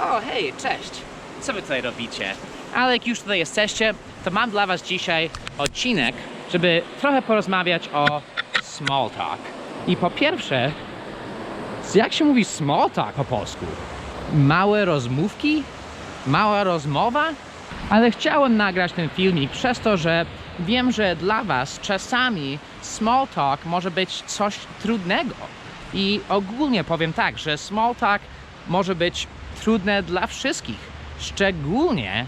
O, hej, cześć. Co wy tutaj robicie? Ale jak już tutaj jesteście, to mam dla was dzisiaj odcinek, żeby trochę porozmawiać o small talk. I po pierwsze, jak się mówi small talk po polsku? Małe rozmówki? Mała rozmowa? Ale chciałem nagrać ten filmik przez to, że wiem, że dla Was czasami small talk może być coś trudnego. I ogólnie powiem tak, że small talk może być trudne dla wszystkich. Szczególnie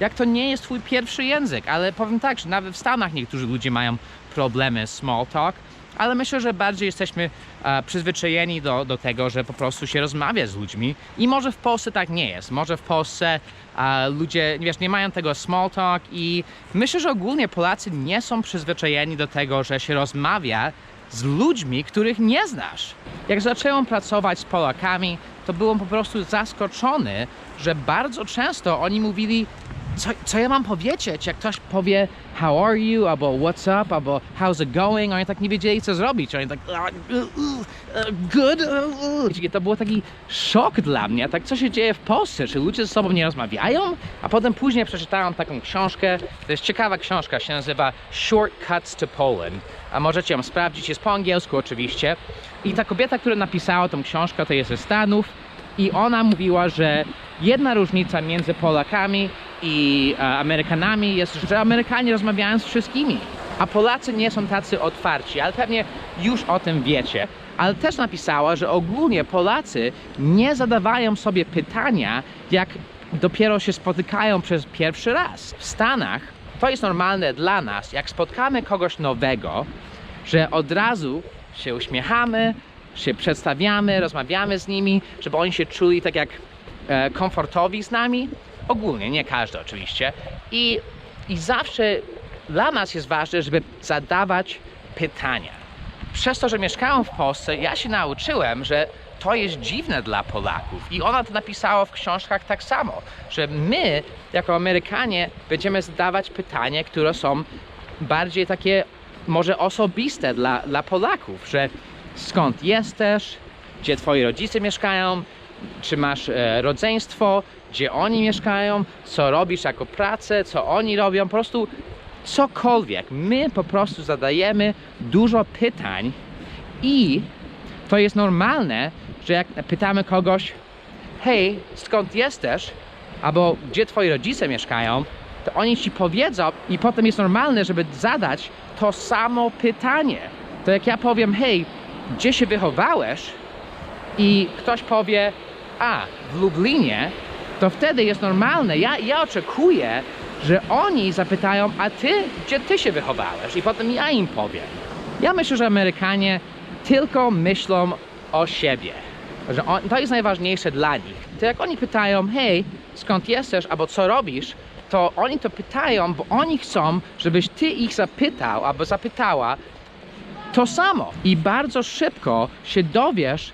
jak to nie jest Twój pierwszy język. Ale powiem tak, że nawet w Stanach niektórzy ludzie mają problemy z small talk. Ale myślę, że bardziej jesteśmy e, przyzwyczajeni do, do tego, że po prostu się rozmawia z ludźmi. I może w Polsce tak nie jest. Może w Polsce e, ludzie, wiesz, nie mają tego small talk i myślę, że ogólnie Polacy nie są przyzwyczajeni do tego, że się rozmawia z ludźmi, których nie znasz. Jak zacząłem pracować z Polakami, to byłem po prostu zaskoczony, że bardzo często oni mówili, co, co ja mam powiedzieć, jak ktoś powie how are you, albo what's up, albo how's it going, oni tak nie wiedzieli co zrobić, oni tak "Ah, uh, uh, uh, good, uh, uh." I to był taki szok dla mnie, tak co się dzieje w Polsce, czy ludzie ze sobą nie rozmawiają, a potem później przeczytałem taką książkę, to jest ciekawa książka, się nazywa Shortcuts to Poland, a możecie ją sprawdzić, jest po angielsku oczywiście. I ta kobieta, która napisała tą książkę, to jest ze Stanów, i ona mówiła, że jedna różnica między Polakami i e, Amerykanami jest, że Amerykanie rozmawiają z wszystkimi, a Polacy nie są tacy otwarci, ale pewnie już o tym wiecie. Ale też napisała, że ogólnie Polacy nie zadawają sobie pytania, jak dopiero się spotykają przez pierwszy raz. W Stanach to jest normalne dla nas, jak spotkamy kogoś nowego, że od razu się uśmiechamy, się przedstawiamy, rozmawiamy z nimi, żeby oni się czuli tak jak e, komfortowi z nami. Ogólnie, nie każdy oczywiście. I, I zawsze dla nas jest ważne, żeby zadawać pytania. Przez to, że mieszkałem w Polsce, ja się nauczyłem, że to jest dziwne dla Polaków. I ona to napisała w książkach tak samo, że my, jako Amerykanie, będziemy zadawać pytania, które są bardziej takie może osobiste dla, dla Polaków, że skąd jesteś, gdzie twoi rodzice mieszkają, czy masz e, rodzeństwo, gdzie oni mieszkają, co robisz jako pracę, co oni robią, po prostu cokolwiek. My po prostu zadajemy dużo pytań i to jest normalne, że jak pytamy kogoś, hej, skąd jesteś, albo gdzie twoi rodzice mieszkają, to oni ci powiedzą i potem jest normalne, żeby zadać to samo pytanie. To jak ja powiem, hej, gdzie się wychowałeś i ktoś powie, a, w Lublinie, to wtedy jest normalne. Ja, ja oczekuję, że oni zapytają, a ty, gdzie ty się wychowałeś? I potem ja im powiem. Ja myślę, że Amerykanie tylko myślą o siebie. Że on, to jest najważniejsze dla nich. To jak oni pytają, hej, skąd jesteś, albo co robisz, to oni to pytają, bo oni chcą, żebyś ty ich zapytał, albo zapytała to samo. I bardzo szybko się dowiesz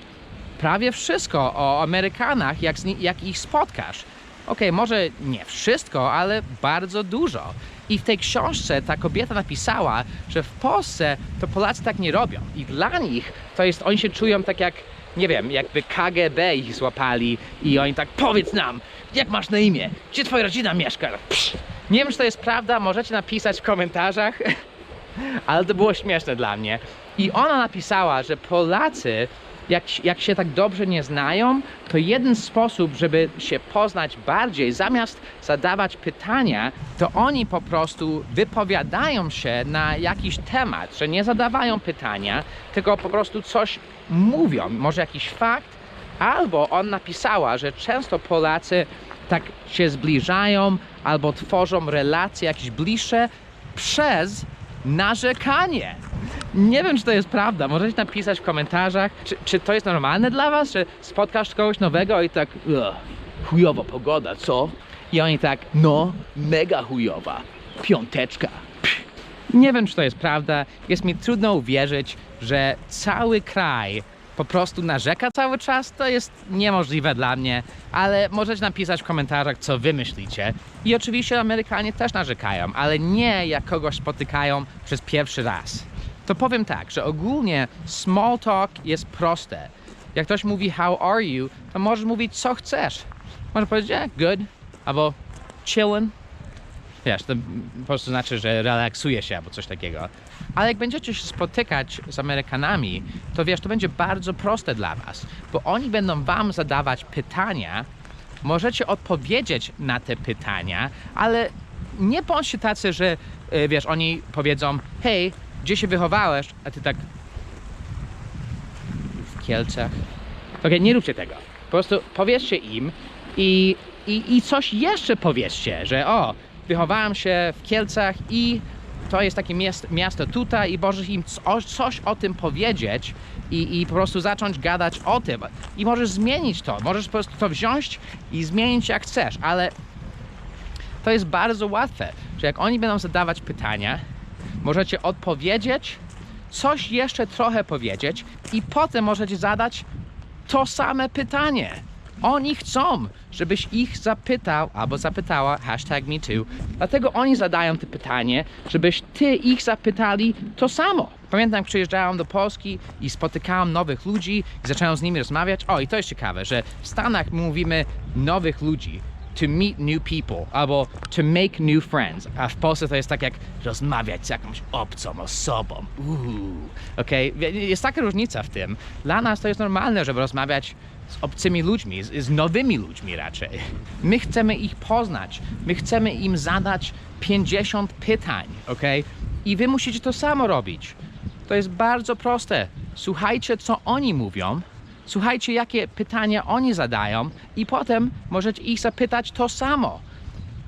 prawie wszystko o Amerykanach, jak, jak ich spotkasz. Okej, może nie wszystko, ale bardzo dużo. I w tej książce ta kobieta napisała, że w Polsce to Polacy tak nie robią. I dla nich to jest, oni się czują tak jak, nie wiem, jakby KGB ich złapali i oni tak, powiedz nam, jak masz na imię, gdzie twoja rodzina mieszka? Psz. Nie wiem, czy to jest prawda, możecie napisać w komentarzach. ale to było śmieszne dla mnie. I ona napisała, że Polacy, jak, jak się tak dobrze nie znają, to jeden sposób, żeby się poznać bardziej, zamiast zadawać pytania, to oni po prostu wypowiadają się na jakiś temat, że nie zadawają pytania, tylko po prostu coś mówią, może jakiś fakt, albo on napisała, że często Polacy tak się zbliżają albo tworzą relacje jakieś bliższe przez narzekanie. Nie wiem, czy to jest prawda. Możecie napisać w komentarzach, czy, czy to jest normalne dla was, że spotkasz kogoś nowego i tak "Ugh, chujowa pogoda, co? I oni tak, no, mega chujowa. Piąteczka. Pff. Nie wiem, czy to jest prawda. Jest mi trudno uwierzyć, że cały kraj po prostu narzeka cały czas. To jest niemożliwe dla mnie, ale możecie napisać w komentarzach, co wy myślicie. I oczywiście Amerykanie też narzekają, ale nie jak kogoś spotykają przez pierwszy raz. To powiem tak, że ogólnie small talk jest proste. Jak ktoś mówi how are you, to możesz mówić co chcesz. Można powiedzieć, yeah, good, albo chillin'. Wiesz, to po prostu znaczy, że relaksuje się albo coś takiego. Ale jak będziecie się spotykać z Amerykanami, to wiesz, to będzie bardzo proste dla was, bo oni będą wam zadawać pytania, możecie odpowiedzieć na te pytania, ale nie bądźcie tacy, że e, wiesz, oni powiedzą, hej, gdzie się wychowałeś, a ty tak w Kielcach. Okej, nie róbcie tego. Po prostu powiedzcie im i, i, i coś jeszcze powiedzcie, że o, wychowałem się w Kielcach i to jest takie miast, miasto tutaj i możesz im co, coś o tym powiedzieć i, i po prostu zacząć gadać o tym. I możesz zmienić to, możesz po prostu to wziąć i zmienić jak chcesz, ale to jest bardzo łatwe, że jak oni będą zadawać pytania, możecie odpowiedzieć, coś jeszcze trochę powiedzieć i potem możecie zadać to same pytanie. Oni chcą, żebyś ich zapytał albo zapytała, hashtag me too. Dlatego oni zadają to pytanie, żebyś ty ich zapytali to samo. Pamiętam, przyjeżdżałem do Polski i spotykałem nowych ludzi i zacząłem z nimi rozmawiać. O, i to jest ciekawe, że w Stanach my mówimy nowych ludzi to meet new people albo to make new friends, a w Polsce to jest tak jak rozmawiać z jakąś obcą osobą. Uuu, okej? Wie- Jest taka różnica w tym. Dla nas to jest normalne, żeby rozmawiać z obcymi ludźmi, z, z nowymi ludźmi raczej. My chcemy ich poznać, my chcemy im zadać 50 pytań, okej? I wy musicie to samo robić. To jest bardzo proste. Słuchajcie, co oni mówią, słuchajcie, jakie pytania oni zadają, i potem możecie ich zapytać to samo.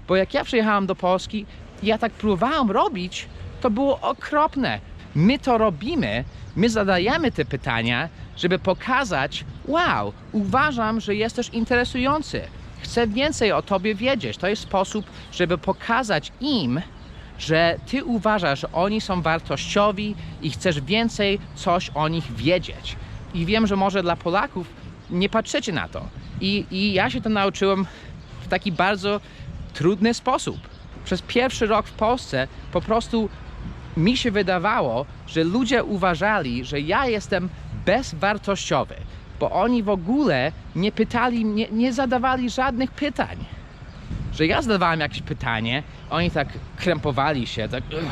Bo jak ja przyjechałem do Polski, ja tak próbowałem robić, to było okropne. My to robimy, my zadajemy te pytania, żeby pokazać, wow, uważam, że jesteś interesujący. Chcę więcej o tobie wiedzieć. To jest sposób, żeby pokazać im, że ty uważasz, że oni są wartościowi i chcesz więcej coś o nich wiedzieć. I wiem, że może dla Polaków nie patrzycie na to. I, i ja się to nauczyłem w taki bardzo trudny sposób. Przez pierwszy rok w Polsce po prostu mi się wydawało, że ludzie uważali, że ja jestem bezwartościowy, bo oni w ogóle nie pytali, nie, nie zadawali żadnych pytań że ja zadawałem jakieś pytanie, oni tak krępowali się, tak "Ugh,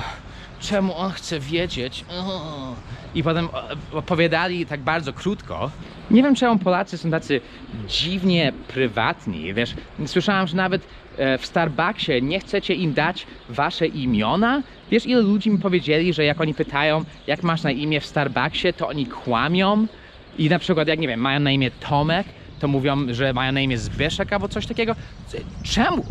czemu on chce wiedzieć? Ugh". I potem e, opowiadali tak bardzo krótko. Nie wiem czemu Polacy są tacy dziwnie prywatni, wiesz, słyszałem, że nawet e, w Starbucksie nie chcecie im dać wasze imiona. Wiesz ile ludzi mi powiedzieli, że jak oni pytają jak masz na imię w Starbucksie, to oni kłamią i na przykład jak nie wiem, mają na imię Tomek, to mówią, że mają na imię Zbyszek albo coś takiego. Czemu?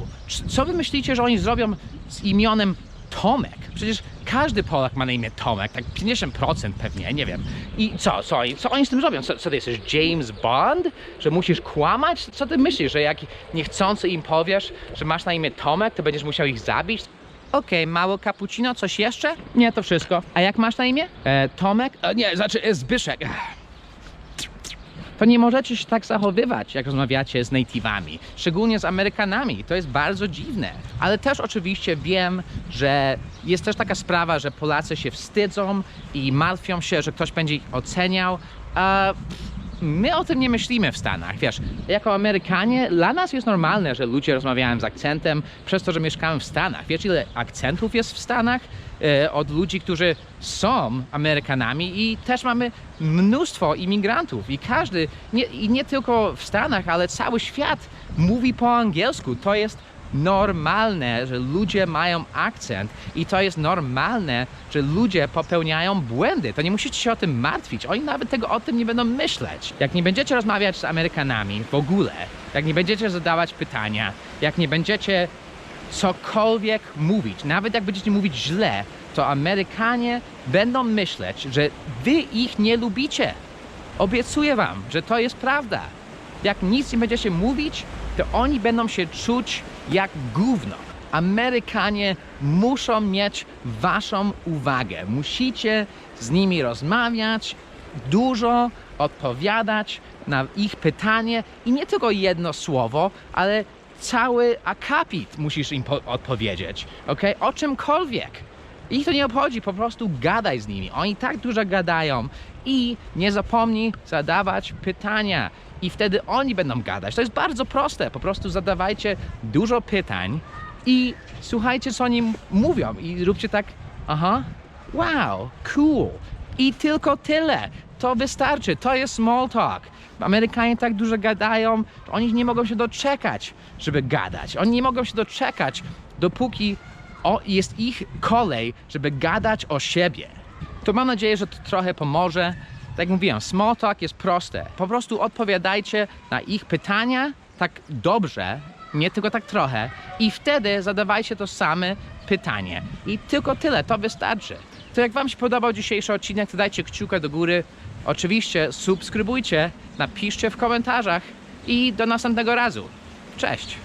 Co wy myślicie, że oni zrobią z imionem Tomek? Przecież każdy Polak ma na imię Tomek, tak 50% pewnie, nie wiem. I co, co, co oni z tym zrobią? Co, co ty jesteś James Bond? Że musisz kłamać? Co ty myślisz, że jak niechcący im powiesz, że masz na imię Tomek, to będziesz musiał ich zabić? Okej, mało cappuccino, coś jeszcze? Nie, to wszystko. A jak masz na imię? E, Tomek? E, nie, znaczy e, Zbyszek. To nie możecie się tak zachowywać, jak rozmawiacie z native'ami, szczególnie z Amerykanami. To jest bardzo dziwne. Ale też oczywiście wiem, że jest też taka sprawa, że Polacy się wstydzą i martwią się, że ktoś będzie ich oceniał. A my o tym nie myślimy w Stanach. Wiesz, jako Amerykanie dla nas jest normalne, że ludzie rozmawiają z akcentem przez to, że mieszkamy w Stanach. Wiesz, ile akcentów jest w Stanach? e, od ludzi, którzy są Amerykanami i też mamy mnóstwo imigrantów i każdy, nie, i nie tylko w Stanach, ale cały świat mówi po angielsku. To jest normalne, że ludzie mają akcent i to jest normalne, że ludzie popełniają błędy. To nie musicie się o tym martwić. Oni nawet tego o tym nie będą myśleć. Jak nie będziecie rozmawiać z Amerykanami w ogóle, jak nie będziecie zadawać pytania, jak nie będziecie cokolwiek mówić, nawet jak będziecie mówić źle, to Amerykanie będą myśleć, że wy ich nie lubicie. Obiecuję wam, że to jest prawda. Jak nic nie będziecie mówić, to oni będą się czuć jak gówno. Amerykanie muszą mieć waszą uwagę. Musicie z nimi rozmawiać, dużo odpowiadać na ich pytanie i nie tylko jedno słowo, ale cały akapit musisz im po- odpowiedzieć, ok? O czymkolwiek. Ich to nie obchodzi, po prostu gadaj z nimi. Oni tak dużo gadają i nie zapomnij zadawać pytania. I wtedy oni będą gadać. To jest bardzo proste. Po prostu zadawajcie dużo pytań i słuchajcie, co oni mówią. I róbcie tak, aha, wow, cool. I tylko tyle. To wystarczy. To jest small talk. Amerykanie tak dużo gadają, oni nie mogą się doczekać, żeby gadać. Oni nie mogą się doczekać, dopóki o, jest ich kolej, żeby gadać o siebie. To mam nadzieję, że to trochę pomoże. Tak jak mówiłem, small talk jest proste. Po prostu odpowiadajcie na ich pytania tak dobrze, nie tylko tak trochę, i wtedy zadawajcie to same pytanie. I tylko tyle, to wystarczy. To jak Wam się podobał dzisiejszy odcinek, to dajcie kciuka do góry. Oczywiście subskrybujcie, napiszcie w komentarzach i do następnego razu. Cześć!